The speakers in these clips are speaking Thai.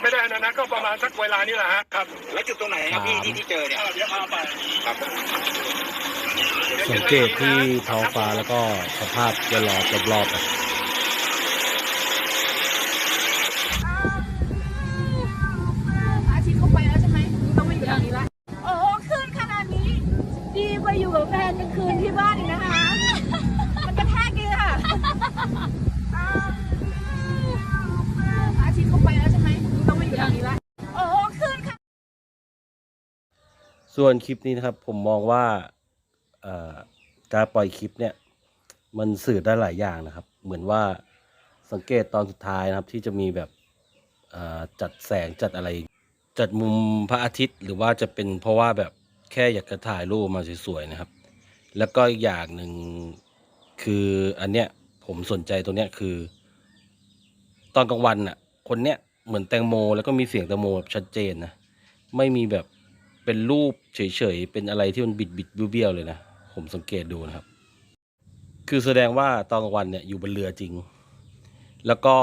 ไม่ได้นะนะก็ประมาณสักเวลานี้แหละฮะครับ แล้วจุดตรงไหนครับพี่ที่ที่เจอเนี่ยเดี๋ยวพาไปครับสังเกตที่ท้องฟ้าแล้วก็สภาพแวดล้อมรอบๆ ส่วนคลิปนี้นะครับ ผมมองว่าการปล่อยคลิปเนี่ย มันสื่อได้หลายอย่างนะครับ เหมือนว่าสังเกตตอนสุดท้ายนะครับที่จะมีแบบจัดแสงจัดอะไร จัดมุมพระอาทิตย์ หรือว่าจะเป็นเพราะว่าแบบแค่อยากจะถ่ายรูปมาสวยๆนะครับ แล้วก็อีกอย่างหนึ่งคืออันเนี้ยผมสนใจตรงเนี้ยคือ ตอนกลางวันน่ะ คนเนี้ยเหมือนแตงโม แล้วก็มีเสียงแตงโมแบบชัดเจนนะไม่มีแบบ เป็นรูปเฉยๆ เป็นอะไรที่มันบิดบิดๆเบี้ยวๆเลยนะ ผมสังเกตดูนะครับ คือแสดงว่าตอนกลางวันเนี่ยอยู่บนเรือจริง แล้วก็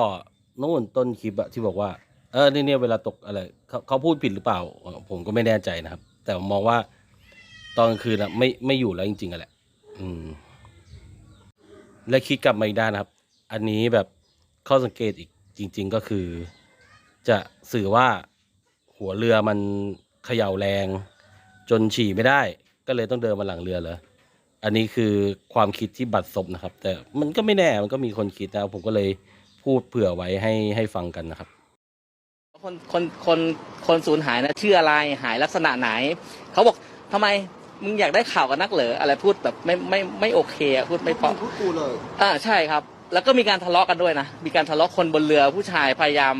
นู่นต้นคลิปอะที่บอกว่า เออนี่เนี่ยเวลาตกอะไรเขาเขาพูดผิดหรือเปล่า ผมก็ไม่แน่ใจนะครับ แต่มมองว่าตอนกลางคืนอะไม่ไม่อยู่แล้วจริงๆอะแหละ อืม และคิดกลับมาอีกด้านนะครับ อันนี้แบบข้อสังเกตอีกจริง ๆ ก็คือ จะสื่อว่าหัวเรือมัน เขย่าแรง จนฉี่ไม่ได้ ก็เลยต้องเดินมาหลังเรือเลยอันนี้คือความคิดที่บัดซบนะครับ แต่มันก็ไม่แน่มันก็มีคนคิดนะผมก็เลยพูดเผื่อไว้ให้ให้ฟังกันนะครับ คนคนคนคนสูญหายนะชื่ออะไรหายลักษณะไหน เขาบอกทำไมมึงอยากได้ข่าวกับนักเหรออะไรพูดแบบไม่ไม่ไม่โอเคอะพูดไม่เพราะพูดกูเลยอ่าใช่ครับ แล้วก็มีการทะเลาะกันด้วยนะมีการทะเลาะคนบนเรือผู้ชายพยายาม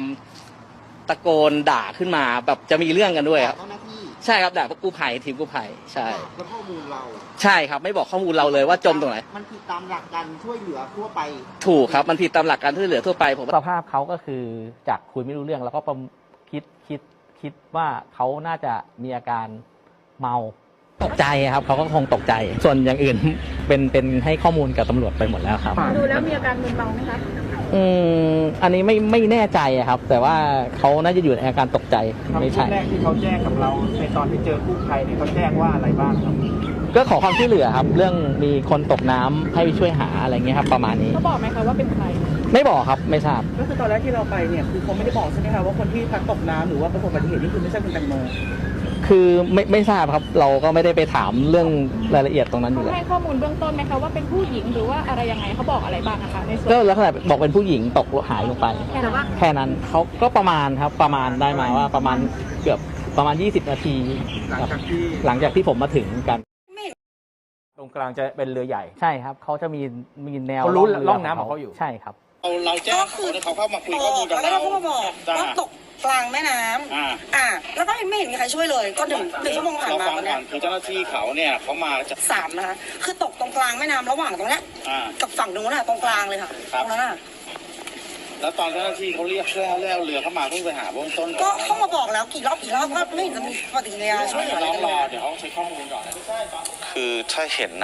ตะโกนด่าขึ้นมาแบบจะมีเรื่องกันด้วยครับเจ้าหน้าที่ ใช่ครับด่าพวกกู้ภัยทีมกู้ภัยใช่ แล้วข้อมูลเราใช่ครับ ไม่บอกข้อมูลเราเลยว่าจมตรงไหน มันผิดตามหลักการช่วยเหลือทั่วไป ถูกครับมันผิดตามหลักการช่วยเหลือทั่วไปผมสภาพเขาก็คือจากคุยไม่รู้เรื่องแล้วก็ประคิดคิดคิดว่าเขาน่าจะมีอาการเมาตกใจครับเขาก็คงตกใจ ส่วนอย่างอื่นเป็นเป็นให้ข้อมูลกับตำรวจไปหมดแล้วครับ ดูแล้วมีอาการมึนเมาไหมคะ อืมอันนี้ไม่ไม่แน่ใจอะครับ แต่ว่าเขาน่าจะอยู่ในอาการตกใจไม่ใช่แรกที่เขาแจ้งกับเราในตอนที่เจอกู้ภัยเนี่ยเขาแจ้งว่าอะไรบ้างครับก็ขอความช่วยเหลือครับ เรื่องมีคนตกน้ำให้ไปช่วยหาอะไรเงี้ยครับ ประมาณนี้ เขาบอกไหมคะว่าเป็นใคร ไม่บอกครับไม่ทราบ ก็คือตอนแรกที่เราไปเนี่ยคือเขาไม่ได้บอกใช่ไหมคะว่าคนที่พลัดตกน้ำหรือว่าประสบอุบัติเหตุนี่คือไม่ใช่คุณแตงโม คือไม่ไม่ทราบครับเราก็ไม่ได้ไปถามเรื่องรายละเอียดตรงนั้นอเขายู่แล้ว ให้ข้อมูลเบื้องต้นไหมคะว่าเป็นผู้หญิงหรือว่าอะไรยังไงเขาบอกอะไรบ้างนะคะในส่วนก็ลักษณะบอกเป็นผู้หญิงตกหายลงไป แค่นั้นว่าแค่นั้นเขาก็ประมาณครับประมาณได้มาว่าประมาณเกือบประมาณ 20 นาทีหลังครับจากที่ หลังจากที่ผมมาถึงกัน ตรงกลางจะเป็นเรือใหญ่ ใช่ครับเขาจะมีมีแนวเขารู้เร่องน้ำของเขาอยู่ ใช่ครับ เราเราแจ้งเขาเขาเข้ามาคุยข้อมูลกับแล้วเราเขาก็มาบอกจ้าว่าตก กลางแม่น้ำอ่า อ่า แล้วก็ไม่เห็นมีใครช่วยเลยก็หนึ่งหนึ่งชั่วโมงผ่านเรามาฟังวันก่เนี้อยนคือเจ้าหน้าที่เขาเนี่ยเขามาจากสามนะคะคือตกตรงกลางแม่น้ำระหว่างตรงเนี้ยอ่า กับฝั่งนู้นน่ะตรงกลางเลยค่ะครับตรงนั้นน่ะแล้วตอนเจ้าหน้าที่เขาเรียกเรือเรียกเรือเข้ามาเพิ่งไปหาเบื้องต้นก็เข้ามาบอกแล้วกี่รอบกี่รอบก็ไม่เห็นจะมีปฏิกิริยาช่วยเหลืออะไรต้องกันรเลอย เดี๋ยวเขาใช้ข้อมูลก่อน คือถ้าเห็นนะ